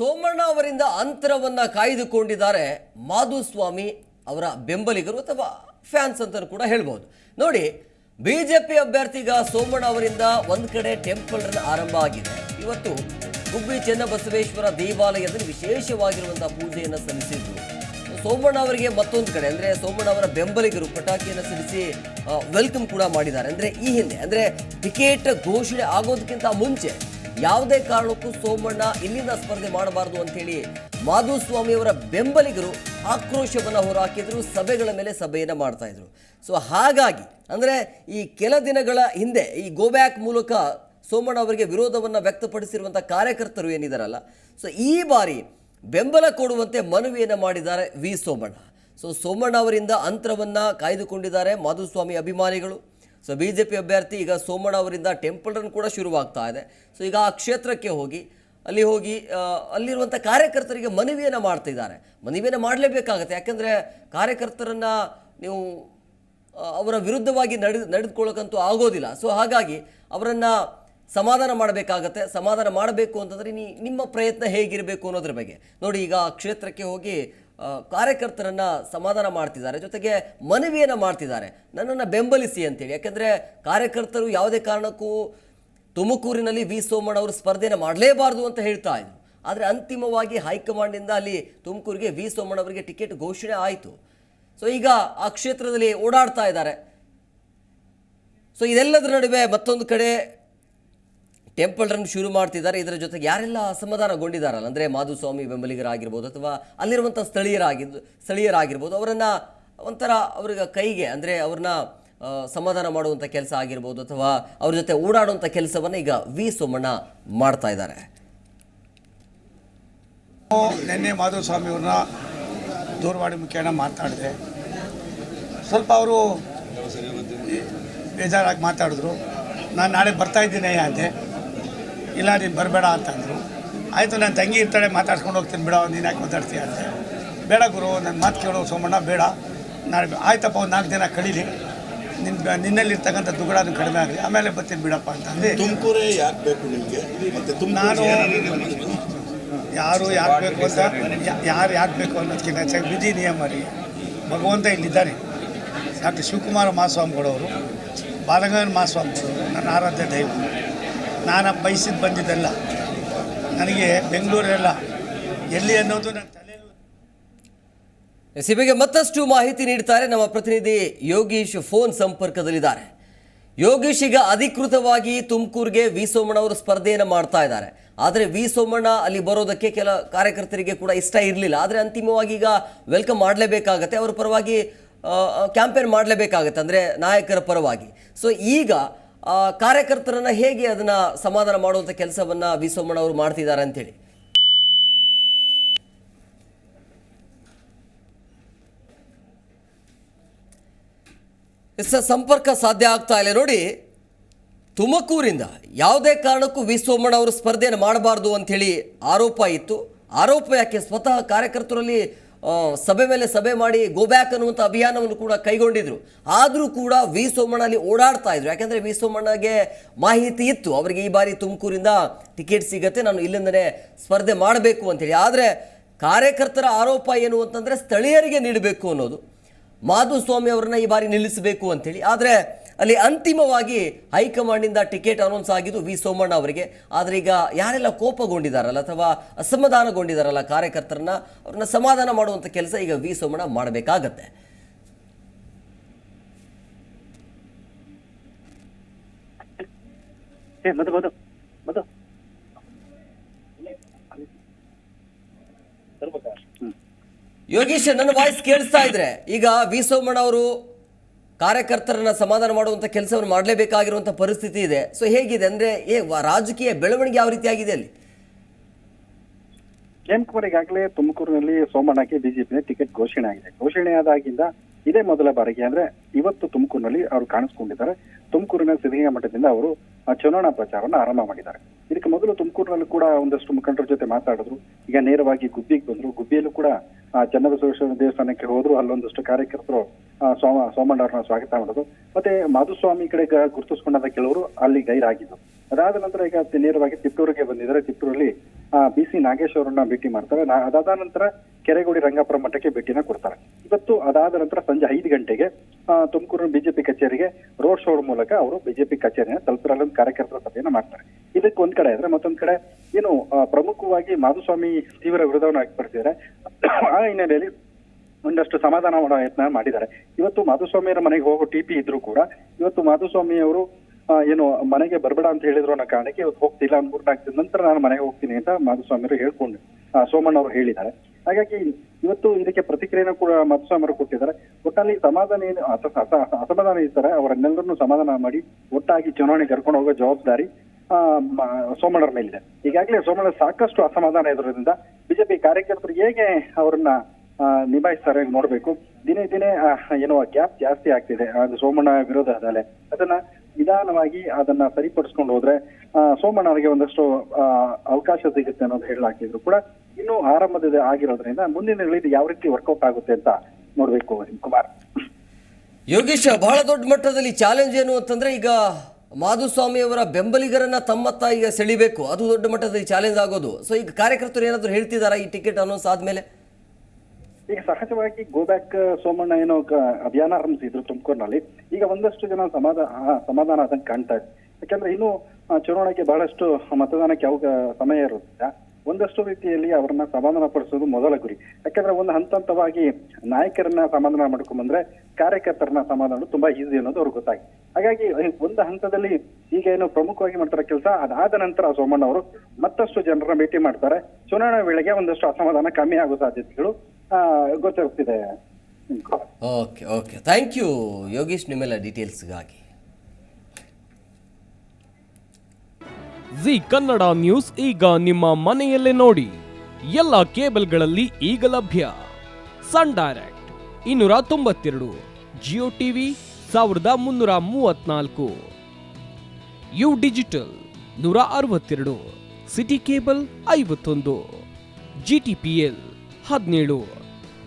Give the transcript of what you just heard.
ಸೋಮಣ್ಣ ಅವರಿಂದ ಅಂತರವನ್ನು ಕಾಯ್ದುಕೊಂಡಿದ್ದಾರೆ ಮಾಧುಸ್ವಾಮಿ ಅವರ ಬೆಂಬಲಿಗರು ಅಥವಾ ಫ್ಯಾನ್ಸ್ ಅಂತ ಕೂಡ ಹೇಳ್ಬೋದು. ನೋಡಿ ಬಿ ಜೆ ಪಿ ಅಭ್ಯರ್ಥಿಗ ಸೋಮಣ್ಣ ಅವರಿಂದ ಒಂದು ಕಡೆ ಟೆಂಪಲ್ ರನ್ ಆರಂಭ ಆಗಿದೆ. ಇವತ್ತು ಗುಬ್ಬಿ ಚೆನ್ನಬಸವೇಶ್ವರ ದೇವಾಲಯದಲ್ಲಿ ವಿಶೇಷವಾಗಿರುವಂತಹ ಪೂಜೆಯನ್ನು ಸಲ್ಲಿಸಿದ್ರು. ಸೋಮಣ್ಣ ಅವರಿಗೆ ಮತ್ತೊಂದು ಕಡೆ, ಅಂದ್ರೆ ಸೋಮಣ್ಣ ಅವರ ಬೆಂಬಲಿಗರು ಪಟಾಕಿಯನ್ನು ಸಿಡಿಸಿ ವೆಲ್ಕಮ್ ಕೂಡ ಮಾಡಿದ್ದಾರೆ. ಅಂದ್ರೆ ಈ ಹಿಂದೆ, ಅಂದ್ರೆ ಟಿಕೆಟ್ ಘೋಷಣೆ ಆಗೋದಕ್ಕಿಂತ ಮುಂಚೆ ಯಾವುದೇ ಕಾರಣಕ್ಕೂ ಸೋಮಣ್ಣ ಇಲ್ಲಿಂದ ಸ್ಪರ್ಧೆ ಮಾಡಬಾರದು ಅಂತೇಳಿ ಮಾಧುಸ್ವಾಮಿಯವರ ಬೆಂಬಲಿಗರು ಆಕ್ರೋಶವನ್ನು ಹೊರಹಾಕಿದ್ರು, ಸಭೆಗಳ ಮೇಲೆ ಸಭೆಯನ್ನು ಮಾಡ್ತಾ ಇದ್ರು. ಸೊ ಹಾಗಾಗಿ, ಅಂದರೆ ಈ ಕೆಲ ದಿನಗಳ ಹಿಂದೆ ಈ ಗೋಬ್ಯಾಕ್ ಮೂಲಕ ಸೋಮಣ್ಣ ಅವರಿಗೆ ವಿರೋಧವನ್ನು ವ್ಯಕ್ತಪಡಿಸಿರುವಂಥ ಕಾರ್ಯಕರ್ತರು ಏನಿದಾರಲ್ಲ ಸೊ ಈ ಬಾರಿ ಬೆಂಬಲ ಕೊಡುವಂತೆ ಮನವಿಯನ್ನು ಮಾಡಿದ್ದಾರೆ ವಿ ಸೋಮಣ್ಣ. ಸೊ ಸೋಮಣ್ಣ ಅವರಿಂದ ಅಂತರವನ್ನು ಕಾಯ್ದುಕೊಂಡಿದ್ದಾರೆ ಮಾಧುಸ್ವಾಮಿ ಅಭಿಮಾನಿಗಳು. ಸೊ ಬಿ ಜೆ ಪಿ ಅಭ್ಯರ್ಥಿ ಈಗ ಸೋಮಣ್ಣ ಅವರಿಂದ ಟೆಂಪಲ್ ರನ್ ಕೂಡ ಶುರುವಾಗ್ತಾ ಇದೆ. ಸೊ ಈಗ ಆ ಕ್ಷೇತ್ರಕ್ಕೆ ಹೋಗಿ, ಅಲ್ಲಿ ಹೋಗಿ ಅಲ್ಲಿರುವಂಥ ಕಾರ್ಯಕರ್ತರಿಗೆ ಮನವಿಯನ್ನು ಮಾಡ್ತಿದ್ದಾರೆ. ಮನವಿಯನ್ನು ಮಾಡಲೇಬೇಕಾಗತ್ತೆ. ಯಾಕೆಂದರೆ ಕಾರ್ಯಕರ್ತರನ್ನು ನೀವು ಅವರ ವಿರುದ್ಧವಾಗಿ ನಡೆದು ನಡೆದುಕೊಳ್ಳೋಕ್ಕಂತೂ ಆಗೋದಿಲ್ಲ. ಸೊ ಹಾಗಾಗಿ ಅವರನ್ನು ಸಮಾಧಾನ ಮಾಡಬೇಕಾಗತ್ತೆ. ಸಮಾಧಾನ ಮಾಡಬೇಕು ಅಂತಂದರೆ ನೀ ನಿಮ್ಮ ಪ್ರಯತ್ನ ಹೇಗಿರಬೇಕು ಅನ್ನೋದ್ರ ಬಗ್ಗೆ. ನೋಡಿ, ಈಗ ಕ್ಷೇತ್ರಕ್ಕೆ ಹೋಗಿ ಕಾರ್ಯಕರ್ತರನ್ನು ಕಾರ್ಯಕರ್ತರನ್ನ ಸಮಾಧಾನ ಮಾಡ್ತಿದ್ದಾರೆ. ಜೊತೆಗೆ ಮನವಿಯನ್ನು ಮಾಡ್ತಿದ್ದಾರೆ. ನನ್ನನ್ನು ಬೆಂಬಲಿಸಿ ಅಂತೇಳಿ. ಯಾಕೆಂದರೆ ಕಾರ್ಯಕರ್ತರು ಯಾವುದೇ ಕಾರಣಕ್ಕೂ ತುಮಕೂರಿನಲ್ಲಿ ವಿ ಸೋಮಣ್ಣ ಅವರು ಸ್ಪರ್ಧೆಯನ್ನು ಮಾಡಲೇಬಾರ್ದು ಅಂತ ಹೇಳ್ತಾ ಇದ್ರು. ಆದರೆ ಅಂತಿಮವಾಗಿ ಹೈಕಮಾಂಡಿಂದ ಅಲ್ಲಿ ತುಮಕೂರಿಗೆ ವಿ ಸೋಮಣ್ಣ ಅವರಿಗೆ ಟಿಕೆಟ್ ಘೋಷಣೆ ಆಯಿತು. ಸೊ, ಈಗ ಆ ಕ್ಷೇತ್ರದಲ್ಲಿ ಓಡಾಡ್ತಾ ಇದ್ದಾರೆ. ಸೊ, ಇದೆಲ್ಲದರ ನಡುವೆ ಮತ್ತೊಂದು ಕಡೆ ಟೆಂಪಲ್ ರನ್ ಶುರು ಮಾಡ್ತಿದ್ದಾರೆ. ಇದರ ಜೊತೆಗೆ ಯಾರೆಲ್ಲ ಅಸಮಾಧಾನಗೊಂಡಿದ್ದಾರಲ್ಲ, ಅಂದರೆ ಮಾಧುಸ್ವಾಮಿ ಬೆಂಬಲಿಗರಾಗಿರ್ಬೋದು ಅಥವಾ ಅಲ್ಲಿರುವಂಥ ಸ್ಥಳೀಯರಾಗಿದ್ದು ಸ್ಥಳೀಯರಾಗಿರ್ಬೋದು, ಅವರನ್ನು ಒಂಥರ ಅವ್ರಿಗೆ ಕೈಗೆ, ಅಂದರೆ ಅವ್ರನ್ನ ಸಮಾಧಾನ ಮಾಡುವಂಥ ಕೆಲಸ ಆಗಿರ್ಬೋದು ಅಥವಾ ಅವ್ರ ಜೊತೆ ಓಡಾಡುವಂಥ ಕೆಲಸವನ್ನು ಈಗ ವಿ ಸೋಮಣ್ಣ ಮಾಡ್ತಾ ಇದ್ದಾರೆ. ನಿನ್ನೆ ಮಾಧುಸ್ವಾಮಿ ಅವ್ರನ್ನ ದೂರವಾಣಿ ಮುಖೇನ ಮಾತಾಡಿದೆ. ಸ್ವಲ್ಪ ಅವರು ಬೇಜಾರಾಗಿ ಮಾತಾಡಿದ್ರು. ನಾನು ನಾಳೆ ಬರ್ತಾ ಇದ್ದೀನಿ ಅಂದೆ. ಇಲ್ಲ ನೀನು ಬರಬೇಡ ಅಂತಂದರು. ಆಯಿತು ನನ್ನ ತಂಗಿ ಇರ್ತಾಳೆ ಮಾತಾಡ್ಸ್ಕೊಂಡು ಹೋಗ್ತೀನಿ ಬಿಡ ನೀನು ಯಾಕೆ ಮಾತಾಡ್ತೀಯ ಅಂತ. ಬೇಡ ಗುರು ನನ್ನ ಮಾತು ಕೇಳೋ ಸೋಮಣ್ಣ ಬೇಡ. ನಾನು ಆಯ್ತಪ್ಪ ಒಂದು ನಾಲ್ಕು ದಿನ ಕಳೀಲಿ. ನಿನ್ನ ನಿನ್ನಲ್ಲಿರ್ತಕ್ಕಂಥ ದುಗಡನು ಕಡಿಮೆ ಆಗಲಿ. ಆಮೇಲೆ ಬರ್ತೀನಿ ಬಿಡಪ್ಪ ಅಂತಂದು. ತುಮಕೂರೇ ಯಾಕೆ ಬೇಕು ನಿಮಗೆ? ತುಮ್ ನಾನು ಯಾರು ಯಾಕೆ ಬೇಕು ಅಂತ ಯಾರು ಯಾಕೆ ಬೇಕು ಅನ್ನೋದಕ್ಕಿಂತ ಹೆಚ್ಚಾಗಿ ವಿಧಿ ನಿಯಮ ರೀ. ಭಗವಂತ ಇಲ್ಲಿದ್ದಾರೆ ಡಾಕ್ಟರ್ ಶಿವಕುಮಾರ ಮಹಾಸ್ವಾಮಿಗಳವರು ಬಾಲಗಂಗನ ಮಹಾಸ್ವಾಮಿಗಳು ನನ್ನ ಆರಾಧ್ಯ ದೈವ. ನಾನು ಬಯಸಿದ್ದು ಬಂದಿದ್ದಲ್ಲ. ನನಗೆ ಬೆಂಗಳೂರಲ್ಲ, ಎಲ್ಲಿ ಅನ್ನೋದು ನನ್ನ ತಲೆಯಲ್ಲಿ ಎಸ್ ಬಗ್ಗೆ ಮತ್ತಷ್ಟು ಮಾಹಿತಿ ನೀಡ್ತಾರೆ ನಮ್ಮ ಪ್ರತಿನಿಧಿ ಯೋಗೀಶ್ ಫೋನ್ ಸಂಪರ್ಕದಲ್ಲಿದ್ದಾರೆ. ಯೋಗೀಶ್ ಈಗ ಅಧಿಕೃತವಾಗಿ ತುಮಕೂರಿಗೆ ವಿ ಸೋಮಣ್ಣ ಅವರು ಸ್ಪರ್ಧೆಯನ್ನು ಮಾಡ್ತಾ ಇದ್ದಾರೆ. ಆದರೆ ವಿ ಸೋಮಣ್ಣ ಅಲ್ಲಿ ಬರೋದಕ್ಕೆ ಕೆಲ ಕಾರ್ಯಕರ್ತರಿಗೆ ಕೂಡ ಇಷ್ಟ ಇರಲಿಲ್ಲ. ಆದರೆ ಅಂತಿಮವಾಗಿ ಈಗ ವೆಲ್ಕಮ್ ಮಾಡಲೇಬೇಕಾಗತ್ತೆ. ಅವರ ಪರವಾಗಿ ಕ್ಯಾಂಪೇನ್ ಮಾಡಲೇಬೇಕಾಗತ್ತೆ. ಅಂದರೆ ನಾಯಕರ ಪರವಾಗಿ. ಸೊ ಈಗ ಕಾರ್ಯಕರ್ತರನ್ನ ಹೇಗೆ ಅದನ್ನ ಸಮಾಧಾನ ಮಾಡುವಂಥ ಕೆಲಸವನ್ನ ವಿ ಸೋಮಣ್ಣ ಅವರು ಮಾಡ್ತಿದ್ದಾರೆ ಅಂತೇಳಿ. ಹೇಳಿ ಸಂಪರ್ಕ ಸಾಧ್ಯ ಆಗ್ತಾ ಇಲ್ಲ. ನೋಡಿ, ತುಮಕೂರಿಂದ ಯಾವುದೇ ಕಾರಣಕ್ಕೂ ವಿ ಸೋಮಣ್ಣ ಅವರು ಸ್ಪರ್ಧೆಯನ್ನು ಮಾಡಬಾರ್ದು ಅಂಥೇಳಿ ಆರೋಪ ಇತ್ತು. ಆರೋಪ ಯಾಕೆ? ಸ್ವತಃ ಕಾರ್ಯಕರ್ತರಲ್ಲಿ ಸಭೆ ಮೇಲೆ ಸಭೆ ಮಾಡಿ ಗೋ ಬ್ಯಾಕ್ ಅನ್ನುವಂಥ ಅಭಿಯಾನವನ್ನು ಕೂಡ ಕೈಗೊಂಡಿದ್ರು. ಆದರೂ ಕೂಡ ವಿ ಸೋಮಣ್ಣ ಅಲ್ಲಿ ಓಡಾಡ್ತಾ ಇದ್ರು. ಯಾಕೆಂದರೆ ವಿ ಸೋಮಣ್ಣಗೆ ಮಾಹಿತಿ ಇತ್ತು. ಅವರಿಗೆ ಈ ಬಾರಿ ತುಮಕೂರಿಂದ ಟಿಕೆಟ್ ಸಿಗತ್ತೆ. ನಾನು ಇಲ್ಲಿಂದನೇ ಸ್ಪರ್ಧೆ ಮಾಡಬೇಕು ಅಂತೇಳಿ. ಆದರೆ ಕಾರ್ಯಕರ್ತರ ಆರೋಪ ಏನು ಅಂತಂದರೆ ಸ್ಥಳೀಯರಿಗೆ ನೀಡಬೇಕು ಅನ್ನೋದು. ಮಾಧುಸ್ವಾಮಿ ಅವರನ್ನ ಈ ಬಾರಿ ನಿಲ್ಲಿಸಬೇಕು ಅಂತೇಳಿ. ಆದರೆ ಅಲ್ಲಿ ಅಂತಿಮವಾಗಿ ಹೈಕಮಾಂಡಿಂದ ಟಿಕೆಟ್ ಅನೌನ್ಸ್ ಆಗಿದ್ದು ವಿ ಸೋಮಣ್ಣ ಅವರಿಗೆ. ಆದರೆ ಈಗ ಯಾರೆಲ್ಲ ಕೋಪಗೊಂಡಿದ್ದಾರಲ್ಲ ಅಥವಾ ಅಸಮಾಧಾನಗೊಂಡಿದ್ದಾರಲ್ಲ ಕಾರ್ಯಕರ್ತರನ್ನ ಅವ್ರನ್ನ ಸಮಾಧಾನ ಮಾಡುವಂಥ ಕೆಲಸ ಈಗ ವಿ ಸೋಮಣ್ಣ ಮಾಡಬೇಕಾಗತ್ತೆ. ಯೋಗೀಶ್ ನನ್ನ ವಾಯ್ಸ್ ಕೇಳಿಸ್ತಾ ಇದ್ರೆ ಈಗ ವಿ ಸೋಮಣ್ಣ ಅವರು ಕಾರ್ಯಕರ್ತರನ್ನ ಸಮಾಧಾನ ಮಾಡುವಂಥ ಕೆಲಸವನ್ನು ಮಾಡಲೇಬೇಕಾಗಿರುವಂಥ ಪರಿಸ್ಥಿತಿ ಇದೆ. ಸೊ ಹೇಗಿದೆ ಅಂದರೆ, ಏ ರಾಜಕೀಯ ಬೆಳವಣಿಗೆ ಯಾವ ರೀತಿ ಆಗಿದೆ ಅಲ್ಲಿ ಕುಮಾರ್, ಈಗಾಗಲೇ ತುಮಕೂರಿನಲ್ಲಿ ಸೋಮಣ್ಣಗೆ ಬಿಜೆಪಿ ಟಿಕೆಟ್ ಘೋಷಣೆ ಆಗಿದೆ. ಘೋಷಣೆ ಆದಾಗಿಂದ ಇದೇ ಮೊದಲ ಬಾರಿಗೆ ಅಂದ್ರೆ ಇವತ್ತು ತುಮಕೂರಿನಲ್ಲಿ ಅವರು ಕಾಣಿಸ್ಕೊಂಡಿದ್ದಾರೆ. ತುಮಕೂರಿನ ಸಿದ್ಧಗಂಗಾ ಮಠದಿಂದ ಅವರು ಚುನಾವಣಾ ಪ್ರಚಾರವನ್ನು ಆರಂಭ ಮಾಡಿದ್ದಾರೆ. ಇದಕ್ಕೆ ಮೊದಲು ತುಮಕೂರಿನಲ್ಲಿ ಕೂಡ ಒಂದಷ್ಟು ಮುಖಂಡರ ಜೊತೆ ಮಾತಾಡಿದ್ರು. ಈಗ ನೇರವಾಗಿ ಗುಬ್ಬಿಗೆ ಬಂದ್ರು. ಗುಬ್ಬಿಯಲ್ಲೂ ಕೂಡ ಚನ್ನಬಸವೇಶ್ವರ ದೇವಸ್ಥಾನಕ್ಕೆ ಹೋದ್ರು ಅಲ್ಲೊಂದಷ್ಟು ಕಾರ್ಯಕರ್ತರು ಆ, ಸೋಮ ಸೋಮಣ್ಣ ಅವ್ರನ್ನ ಸ್ವಾಗತ ಮಾಡೋದು. ಮತ್ತೆ ಮಾಧುಸ್ವಾಮಿ ಕಡೆ ಗುರುತಿಸ್ಕೊಂಡಂತ ಕೆಲವರು ಅಲ್ಲಿ ಗೈರಾಗಿದ್ರು ಅದಾದ ನಂತರ ಈಗ ನೇರವಾಗಿ ತಿಪ್ಟೂರಿಗೆ ಬಂದಿದ್ದಾರೆ. ತಿಪ್ಟೂರಲ್ಲಿ ಬಿ ಸಿ ನಾಗೇಶ್ ಅವರನ್ನ ಭೇಟಿ ಮಾಡ್ತಾರೆ. ಅದಾದ ನಂತರ ಕೆರೆಗೋಡಿ ರಂಗಾಪುರ ಮಠಕ್ಕೆ ಭೇಟಿನ ಕೊಡ್ತಾರೆ. ಇವತ್ತು ಅದಾದ ನಂತರ ಸಂಜೆ ಐದು ಗಂಟೆಗೆ ಆ, ತುಮಕೂರು ಬಿಜೆಪಿ ಕಚೇರಿಗೆ ರೋಡ್ ಶೋ ಮೂಲಕ ಅವರು ಬಿಜೆಪಿ ಕಚೇರಿನ ತಲುಪಿರಲ್ಲಿ ಒಂದು ಕಾರ್ಯಕರ್ತರ ಸಭೆಯನ್ನ ಮಾಡ್ತಾರೆ. ಇದಕ್ಕೆ ಒಂದ್ ಕಡೆ ಆದ್ರೆ ಮತ್ತೊಂದ್ ಕಡೆ ಏನು ಪ್ರಮುಖವಾಗಿ ಮಾಧುಸ್ವಾಮಿ ತೀವ್ರ ವಿರೋಧವನ್ನು ವ್ಯಕ್ತಪಡಿಸಿದ್ದಾರೆ. ಆ ಹಿನ್ನೆಲೆಯಲ್ಲಿ ಒಂದಷ್ಟು ಸಮಾಧಾನ ಮಾಡೋ ಯತ್ನ ಮಾಡಿದ್ದಾರೆ. ಇವತ್ತು ಮಾಧುಸ್ವಾಮಿಯವರ ಮನೆಗೆ ಹೋಗೋ ಟಿಪಿ ಇದ್ರು ಕೂಡ ಇವತ್ತು ಮಾಧುಸ್ವಾಮಿ ಅವರು ಏನು, ಮನೆಗೆ ಬರಬೇಡ ಅಂತ ಹೇಳಿದ್ರು ಅನ್ನೋ ಕಾರಣಕ್ಕೆ ಇವತ್ತು ಹೋಗ್ತಿಲ್ಲ ಒಂದು ಮೂರ್ನಾಲ್ಕು ನಂತರ ನಾನು ಮನೆಗೆ ಹೋಗ್ತೀನಿ ಅಂತ ಮಾಧುಸ್ವಾಮಿಯವರು ಹೇಳ್ಕೊಂಡು ಸೋಮಣ್ಣ ಅವರು ಹೇಳಿದ್ದಾರೆ. ಹಾಗಾಗಿ ಇವತ್ತು ಇದಕ್ಕೆ ಪ್ರತಿಕ್ರಿಯೆನ ಕೂಡ ಮಾಧುಸ್ವಾಮಿ ಅವರು ಕೊಟ್ಟಿದ್ದಾರೆ. ಒಟ್ಟಲ್ಲಿ ಸಮಾಧಾನ ಏನು, ಅಸ- ಅಸ- ಅಸಮಾಧಾನ ಇರ್ತಾರೆ. ಅವರನ್ನೆಲ್ಲರನ್ನು ಸಮಾಧಾನ ಮಾಡಿ ಒಟ್ಟಾಗಿ ಚುನಾವಣೆ ಕರ್ಕೊಂಡು ಹೋಗೋ ಜವಾಬ್ದಾರಿ ಸೋಮಣ್ಣರ ಮೇಲಿದೆ. ಈಗಾಗಲೇ ಸೋಮಣ್ಣ ಸಾಕಷ್ಟು ಅಸಮಾಧಾನ ಇರೋದ್ರಿಂದ ಬಿಜೆಪಿ ಕಾರ್ಯಕರ್ತರು ಹೇಗೆ ಅವರನ್ನ ನಿಭಾಯಿಸ್ತಾರೆ ನೋಡ್ಬೇಕು. ದಿನೇ ದಿನೇ ಏನೋ ಗ್ಯಾಪ್ ಜಾಸ್ತಿ ಆಗ್ತಿದೆ. ಅದು ಸೋಮಣ್ಣ ವಿರೋಧದಲ್ಲೇ ಅದನ್ನ ನಿಧಾನವಾಗಿ ಅದನ್ನ ಸರಿಪಡಿಸ್ಕೊಂಡು ಹೋದ್ರೆ ಸೋಮಣ್ಣವರಿಗೆ ಒಂದಷ್ಟು ಅವಕಾಶ ಸಿಗುತ್ತೆ ಅನ್ನೋದು ಹೇಳಲಾಗಿದ್ರು ಕೂಡ. ಇನ್ನೂ ಆರಂಭದ ಆಗಿರೋದ್ರಿಂದ ಮುಂದಿನ ಇದು ಯಾವ ರೀತಿ ವರ್ಕೌಟ್ ಆಗುತ್ತೆ ಅಂತ ನೋಡ್ಬೇಕು ಕುಮಾರ್. ಯೋಗೇಶ್, ಬಹಳ ದೊಡ್ಡ ಮಟ್ಟದಲ್ಲಿ ಚಾಲೆಂಜ್ ಏನು ಅಂತಂದ್ರೆ ಈಗ ಮಾಧುಸ್ವಾಮಿ ಅವರ ಬೆಂಬಲಿಗರನ್ನ ತಮ್ಮತ್ತ ಈಗ ಸೆಳಿಬೇಕು. ಅದು ದೊಡ್ಡ ಮಟ್ಟದಲ್ಲಿ ಚಾಲೆಂಜ್ ಆಗೋದು. ಸೊ ಈಗ ಕಾರ್ಯಕರ್ತರು ಏನಾದರೂ ಹೇಳ್ತಿದಾರಾ ಈ ಟಿಕೆಟ್ ಅನೌನ್ಸ್ ಆದ್ಮೇಲೆ? ಈಗ ಸಹಜವಾಗಿ ಗೋ ಬ್ಯಾಕ್ ಸೋಮಣ್ಣ ಏನೋ ಅಭಿಯಾನ ಆರಂಭಿಸಿದ್ರು ತುಮಕೂರಿನಲ್ಲಿ. ಈಗ ಒಂದಷ್ಟು ಜನ ಸಮಾಧಾನ ಸಮಾಧಾನ ಆದಂಗೆ ಕಾಣ್ತಾ ಇದೆ. ಯಾಕಂದ್ರೆ ಇನ್ನು ಚುನಾವಣೆಗೆ ಬಹಳಷ್ಟು ಮತದಾನಕ್ಕೆ ಅವಾಗ, ಸಮಯ ಇರೋದ್ರಿಂದ ಒಂದಷ್ಟು ರೀತಿಯಲ್ಲಿ ಅವರನ್ನ ಸಮಾಧಾನ ಪಡಿಸೋದು ಮೊದಲ ಗುರಿ. ಯಾಕಂದ್ರೆ ಒಂದು ಹಂತ ಹಂತವಾಗಿ ನಾಯಕರನ್ನ ಸಮಾಧಾನ ಮಾಡ್ಕೊಂಡ್ರೆ ಕಾರ್ಯಕರ್ತರನ್ನ ಸಮಾಧಾನ ತುಂಬಾ ಈಸಿ ಅನ್ನೋದು ಅವ್ರಿಗೆ ಗೊತ್ತಾಗಿ ಹಾಗಾಗಿ ಒಂದು ಹಂತದಲ್ಲಿ ಈಗ ಏನು ಪ್ರಮುಖವಾಗಿ ಮಾಡ್ತಾರೆ ಕೆಲಸ, ಅದಾದ ನಂತರ ಸೋಮಣ್ಣ ಅವರು ಮತ್ತಷ್ಟು ಜನರನ್ನ ಭೇಟಿ ಮಾಡ್ತಾರೆ. ಚುನಾವಣೆ ವೇಳೆಗೆ ಒಂದಷ್ಟು ಅಸಮಾಧಾನ ಕಮ್ಮಿ ಆಗೋ ಸಾಧ್ಯತೆಗಳು ಆ, ಗೊತ್ತಿರ್ತಿದೆ okay okay thank you Yogesh ನಿಮ್ಮೆಲ್ಲ ಡೀಟೇಲ್ಸ್ಗಾಗಿ ಜಿ ಕನ್ನಡ ನ್ಯೂಸ್ ಈಗ ನಿಮ್ಮ ಮನೆಯಲ್ಲೇ ನೋಡಿ. ಎಲ್ಲ ಕೇಬಲ್ಗಳಲ್ಲಿ ಈಗ ಲಭ್ಯ. ಸನ್ ಡೈರೆಕ್ಟ್ ಇನ್ನೂರ ತೊಂಬತ್ತೆರಡು ಜಿಯೋ ಟಿವಿ ಸಾವಿರದ ಮುನ್ನೂರ ಮೂವತ್ನಾಲ್ಕು. ಯು ಡಿಜಿಟಲ್ ನೂರ ಅರವತ್ತೆರಡು ಸಿಟಿ ಕೇಬಲ್ ಐವತ್ತೊಂದು. ಜಿ ಟಿ ಪಿ ಎಲ್ ಹದಿನೇಳು.